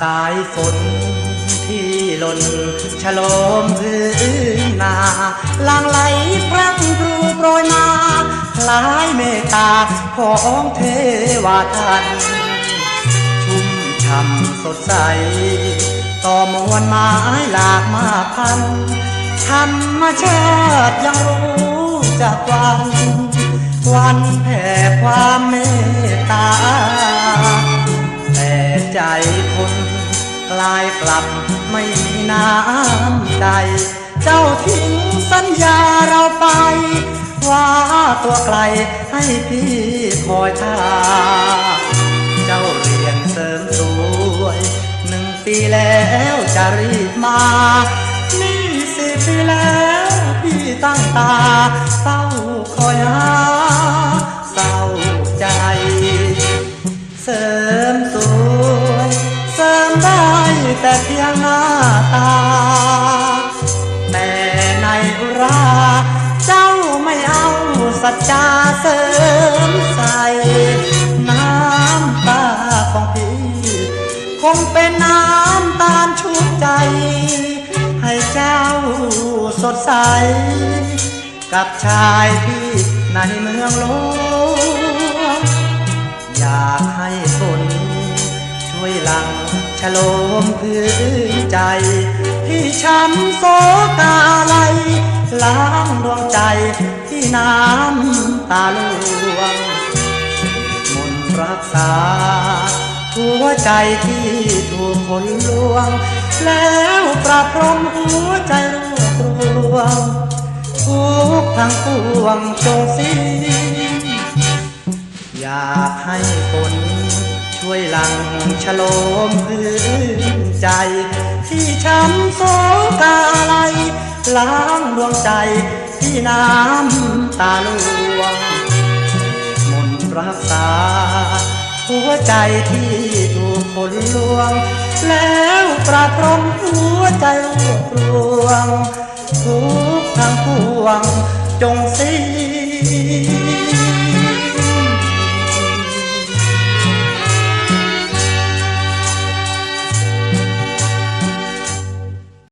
สายฝนที่หล่นฉลมพื้นนาลังไหลพรั่งพรูโปรยมาคล้ายเมตตาของเทวทันชุ่มช่ำสดใส ต่อมวลไม้หลากมาพัน ธรรมชาติยังรู้จักวัน วันแผ่ ใจคนกลายกลับไม่มีน้ำใจ เจ้าทิ้งสัญญาเราไป ว่าตัวไกลให้พี่คอยท่าเจ้าเรียนเสริมสวยหนึ่งปีแล้วจะรีบมา นี่สิปีแล้วพี่ตั้งตาเศร้าคอยหาเศร้าใจเสริ ตา แต่ในอุรา เจ้าไม่เอาสัจจาเสริมใส่น้ำตาของพี่ คงเป็นน้ำตาลชุบใจ ให้เจ้าสดใส กับชายที่ในเมืองหลว ลังฉโลมพื้นใจ ที่ช้ำโศกาไลยล้างดวงใจที่น้ำตาลวงมนรักษา หัวใจที่ถูกคนลวง แล้วประพรมหัวใจรวบรวมทุกทั้งปวงจงสิ้นอยากให้คน ช่วยหลังฉโลมพื้นใจ ที่ช้ำโศกาไลยล้างดวงใจที่น้ำตาลวง มนรักษา หัวใจที่ถูกคนลวง แล้วประพรมหัวใจรวบรวงทุกทางปวงจงสิ้น